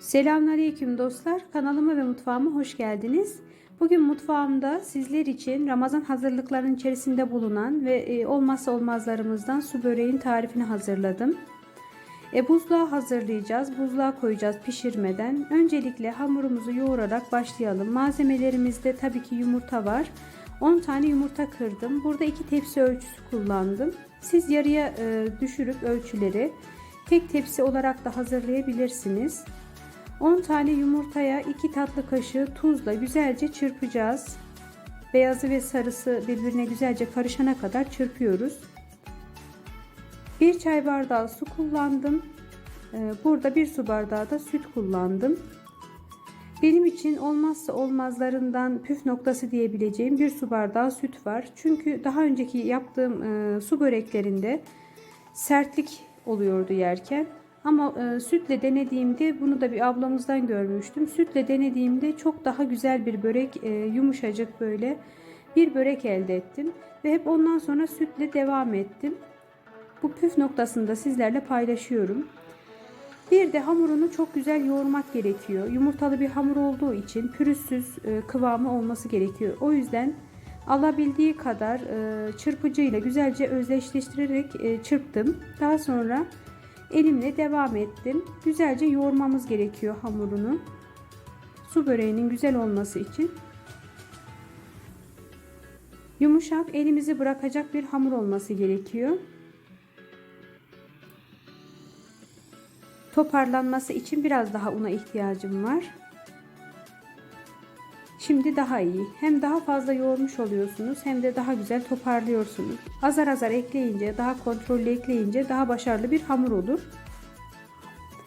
Selamünaleyküm dostlar. Kanalıma ve mutfağıma hoş geldiniz. Bugün mutfağımda sizler için Ramazan hazırlıklarının içerisinde bulunan ve e, olmazsa olmazlarımızdan su böreğin tarifini hazırladım. E, buzluğa hazırlayacağız. Buzluğa koyacağız pişirmeden. Öncelikle hamurumuzu yoğurarak başlayalım. Malzemelerimizde tabii ki yumurta var. 10 tane yumurta kırdım. Burada 2 tepsi ölçüsü kullandım. Siz yarıya e, düşürüp ölçüleri tek tepsi olarak da hazırlayabilirsiniz. 10 tane yumurtaya 2 tatlı kaşığı tuzla güzelce çırpacağız. Beyazı ve sarısı birbirine güzelce karışana kadar çırpıyoruz. 1 çay bardağı su kullandım. Ee, burada 1 su bardağı da süt kullandım. Benim için olmazsa olmazlarından püf noktası diyebileceğim 1 su bardağı süt var. Çünkü daha önceki yaptığım e, su böreklerinde sertlik oluyordu yerken. Ama e, sütle denediğimde bunu da bir ablamızdan görmüştüm. Sütle denediğimde çok daha güzel bir börek, e, yumuşacık böyle bir börek elde ettim. Ve hep ondan sonra sütle devam ettim. Bu püf noktasını da sizlerle paylaşıyorum. Bir de hamurunu çok güzel yoğurmak gerekiyor. Yumurtalı bir hamur olduğu için pürüzsüz e, kıvamı olması gerekiyor. O yüzden alabildiği kadar e, çırpıcıyla güzelce özdeşleştirerek e, çırptım. Daha sonra elimle devam ettim. Güzelce yoğurmamız gerekiyor hamurunu. Su böreğinin güzel olması için. Yumuşak elimizi bırakacak bir hamur olması gerekiyor. Toparlanması için biraz daha una ihtiyacım var. Şimdi daha iyi. Hem daha fazla yoğurmuş oluyorsunuz hem de daha güzel toparlıyorsunuz. Azar azar ekleyince, daha kontrollü ekleyince daha başarılı bir hamur olur.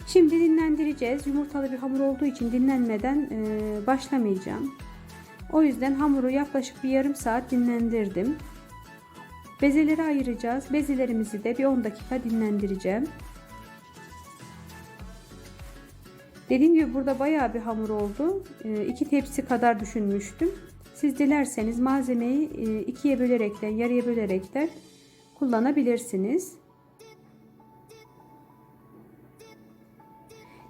Şimdi dinlendireceğiz. Yumurtalı bir hamur olduğu için dinlenmeden e, başlamayacağım. O yüzden hamuru yaklaşık bir yarım saat dinlendirdim. Bezeleri ayıracağız. Bezelerimizi de bir 10 dakika dinlendireceğim. Dediğim gibi burada bayağı bir hamur oldu. 2 tepsi kadar düşünmüştüm. Siz dilerseniz malzemeyi ikiye bölerekten, yarıya bölerekten kullanabilirsiniz.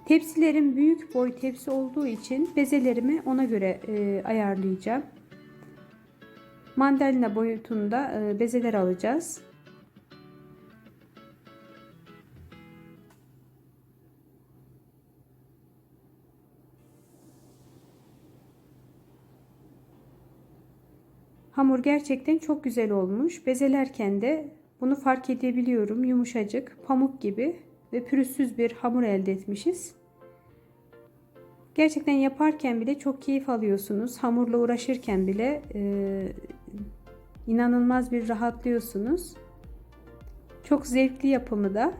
Tepsilerim büyük boy tepsi olduğu için bezelerimi ona göre ayarlayacağım. Mandalina boyutunda bezeler alacağız. Hamur gerçekten çok güzel olmuş. Bezelerken de bunu fark edebiliyorum. Yumuşacık, pamuk gibi ve pürüzsüz bir hamur elde etmişiz. Gerçekten yaparken bile çok keyif alıyorsunuz. Hamurla uğraşırken bile e, inanılmaz bir rahatlıyorsunuz. Çok zevkli yapımı da.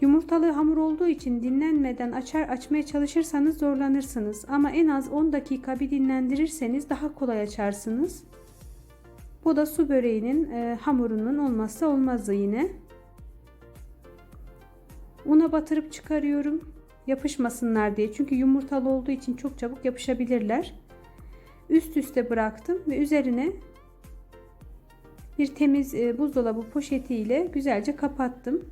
Yumurtalı hamur olduğu için dinlenmeden açar açmaya çalışırsanız zorlanırsınız. Ama en az 10 dakika bir dinlendirirseniz daha kolay açarsınız. Bu da su böreğinin e, hamurunun olmazsa olmazı yine. Una batırıp çıkarıyorum. Yapışmasınlar diye. Çünkü yumurtalı olduğu için çok çabuk yapışabilirler. Üst üste bıraktım ve üzerine bir temiz e, buzdolabı poşetiyle güzelce kapattım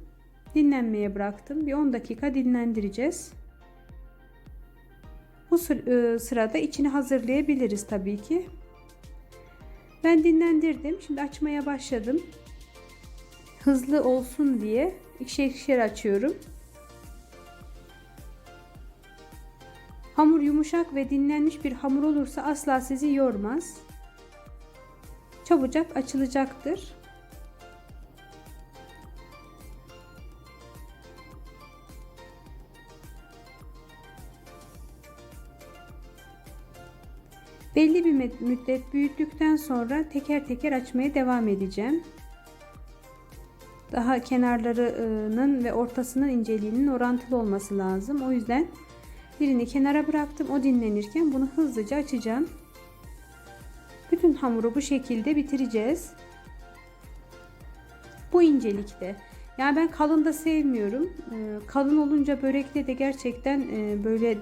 dinlenmeye bıraktım. Bir 10 dakika dinlendireceğiz. Bu e, sırada içini hazırlayabiliriz tabii ki. Ben dinlendirdim. Şimdi açmaya başladım. Hızlı olsun diye ikişer ikişer açıyorum. Hamur yumuşak ve dinlenmiş bir hamur olursa asla sizi yormaz. Çabucak açılacaktır. Belli bir müddet büyüttükten sonra teker teker açmaya devam edeceğim. Daha kenarlarının ve ortasının inceliğinin orantılı olması lazım. O yüzden birini kenara bıraktım. O dinlenirken bunu hızlıca açacağım. Bütün hamuru bu şekilde bitireceğiz. Bu incelikte. Yani ben kalın da sevmiyorum. Ee, kalın olunca börekte de gerçekten e, böyle e,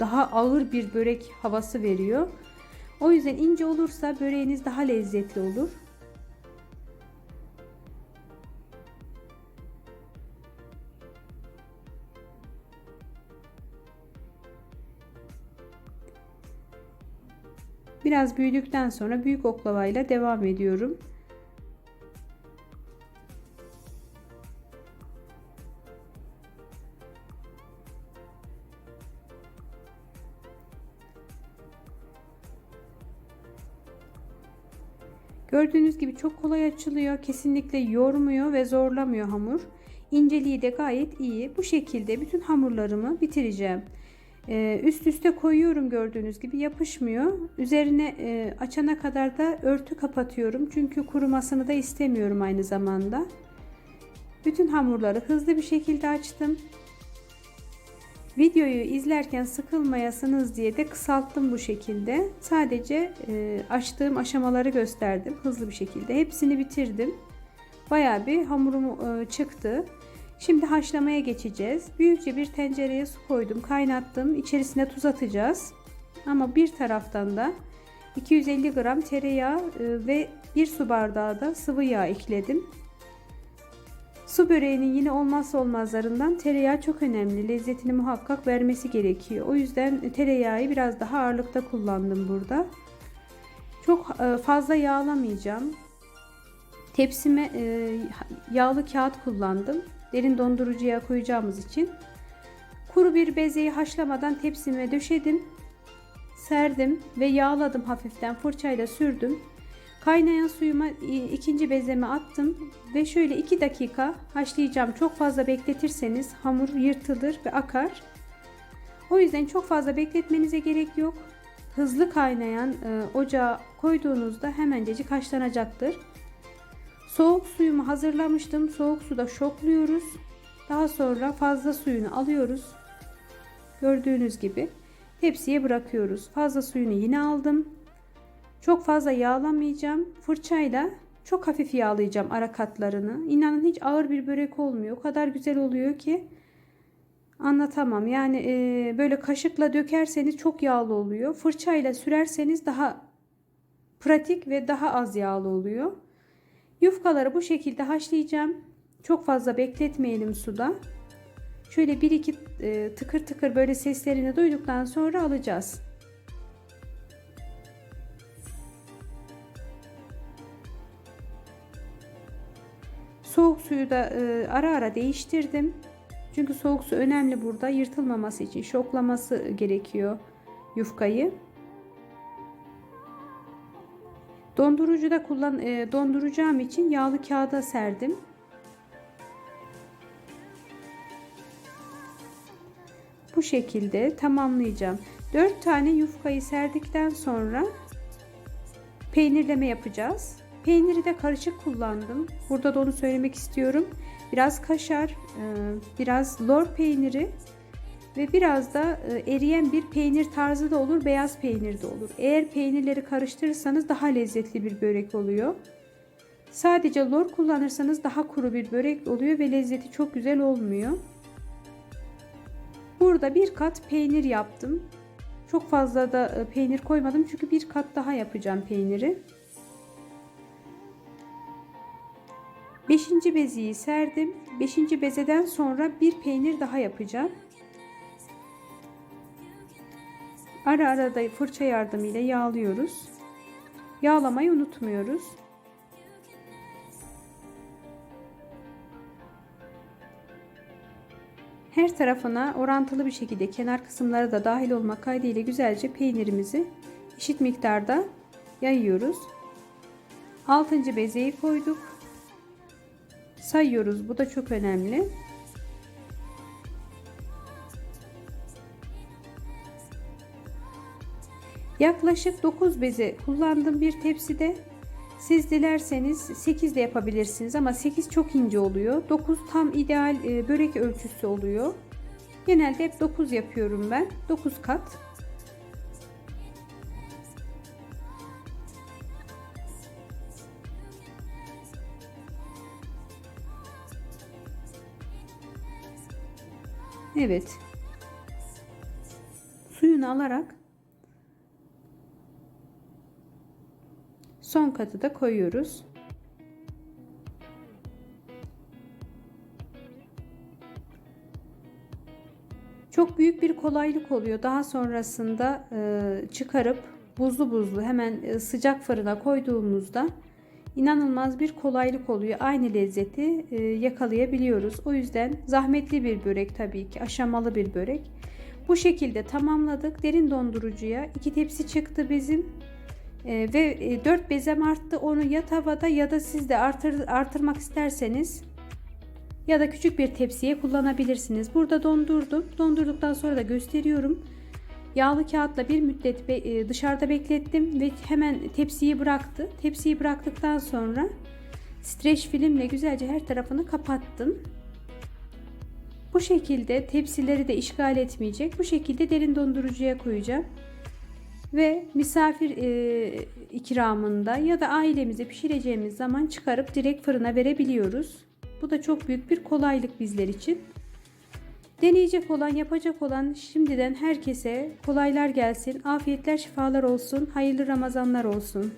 daha ağır bir börek havası veriyor. O yüzden ince olursa böreğiniz daha lezzetli olur. Biraz büyüdükten sonra büyük oklavayla devam ediyorum. Gördüğünüz gibi çok kolay açılıyor. Kesinlikle yormuyor ve zorlamıyor hamur. İnceliği de gayet iyi. Bu şekilde bütün hamurlarımı bitireceğim. Ee, üst üste koyuyorum gördüğünüz gibi yapışmıyor. Üzerine e, açana kadar da örtü kapatıyorum. Çünkü kurumasını da istemiyorum aynı zamanda. Bütün hamurları hızlı bir şekilde açtım. Videoyu izlerken sıkılmayasınız diye de kısalttım bu şekilde. Sadece e, açtığım aşamaları gösterdim hızlı bir şekilde. Hepsini bitirdim. Bayağı bir hamurum e, çıktı. Şimdi haşlamaya geçeceğiz. Büyükçe bir tencereye su koydum, kaynattım. İçerisine tuz atacağız. Ama bir taraftan da 250 gram tereyağı e, ve 1 su bardağı da sıvı yağ ekledim. Su böreğinin yine olmazsa olmazlarından tereyağı çok önemli. Lezzetini muhakkak vermesi gerekiyor. O yüzden tereyağı biraz daha ağırlıkta kullandım burada. Çok e, fazla yağlamayacağım. Tepsime e, yağlı kağıt kullandım. Derin dondurucuya koyacağımız için. Kuru bir bezeyi haşlamadan tepsime döşedim. Serdim ve yağladım hafiften fırçayla sürdüm. Kaynayan suyuma ikinci bezeme attım ve şöyle 2 dakika haşlayacağım. Çok fazla bekletirseniz hamur yırtılır ve akar. O yüzden çok fazla bekletmenize gerek yok. Hızlı kaynayan e, ocağa koyduğunuzda hemencecik haşlanacaktır. Soğuk suyumu hazırlamıştım. Soğuk suda şokluyoruz. Daha sonra fazla suyunu alıyoruz. Gördüğünüz gibi tepsiye bırakıyoruz. Fazla suyunu yine aldım. Çok fazla yağlamayacağım. Fırçayla çok hafif yağlayacağım ara katlarını. İnanın hiç ağır bir börek olmuyor. O kadar güzel oluyor ki anlatamam. Yani e, böyle kaşıkla dökerseniz çok yağlı oluyor. Fırçayla sürerseniz daha pratik ve daha az yağlı oluyor. Yufkaları bu şekilde haşlayacağım. Çok fazla bekletmeyelim suda. Şöyle bir iki e, tıkır tıkır böyle seslerini duyduktan sonra alacağız. Soğuk suyu da e, ara ara değiştirdim. Çünkü soğuk su önemli burada. Yırtılmaması için şoklaması gerekiyor yufkayı. Dondurucuda kullan e, donduracağım için yağlı kağıda serdim. Bu şekilde tamamlayacağım. 4 tane yufkayı serdikten sonra peynirleme yapacağız. Peyniri de karışık kullandım. Burada da onu söylemek istiyorum. Biraz kaşar, e, biraz lor peyniri ve biraz da e, eriyen bir peynir tarzı da olur, beyaz peynir de olur. Eğer peynirleri karıştırırsanız daha lezzetli bir börek oluyor. Sadece lor kullanırsanız daha kuru bir börek oluyor ve lezzeti çok güzel olmuyor. Burada bir kat peynir yaptım. Çok fazla da e, peynir koymadım çünkü bir kat daha yapacağım peyniri. Beşinci beziyi serdim. Beşinci bezeden sonra bir peynir daha yapacağım. Ara ara da fırça yardımıyla yağlıyoruz. Yağlamayı unutmuyoruz. Her tarafına orantılı bir şekilde kenar kısımları da dahil olmak kaydıyla güzelce peynirimizi eşit miktarda yayıyoruz. 6. bezeyi koyduk. Sayıyoruz. Bu da çok önemli. Yaklaşık 9 beze kullandım bir tepside. Siz dilerseniz 8 de yapabilirsiniz ama 8 çok ince oluyor. 9 tam ideal e, börek ölçüsü oluyor. Genelde hep 9 yapıyorum ben. 9 kat. Evet. Suyunu alarak son katı da koyuyoruz. Çok büyük bir kolaylık oluyor. Daha sonrasında çıkarıp buzlu buzlu hemen sıcak fırına koyduğumuzda inanılmaz bir kolaylık oluyor. Aynı lezzeti e, yakalayabiliyoruz. O yüzden zahmetli bir börek tabii ki aşamalı bir börek. Bu şekilde tamamladık. Derin dondurucuya iki tepsi çıktı bizim. E, ve e, 4 bezem arttı. Onu ya tavada ya da siz de artır, artırmak isterseniz ya da küçük bir tepsiye kullanabilirsiniz. Burada dondurdum. Dondurduktan sonra da gösteriyorum. Yağlı kağıtla bir müddet e, dışarıda beklettim ve hemen tepsiyi bıraktı. Tepsiyi bıraktıktan sonra streç filmle güzelce her tarafını kapattım. Bu şekilde tepsileri de işgal etmeyecek. Bu şekilde derin dondurucuya koyacağım. Ve misafir e, ikramında ya da ailemize pişireceğimiz zaman çıkarıp direkt fırına verebiliyoruz. Bu da çok büyük bir kolaylık bizler için. Deneyecek olan, yapacak olan şimdiden herkese kolaylar gelsin, afiyetler, şifalar olsun, hayırlı Ramazanlar olsun.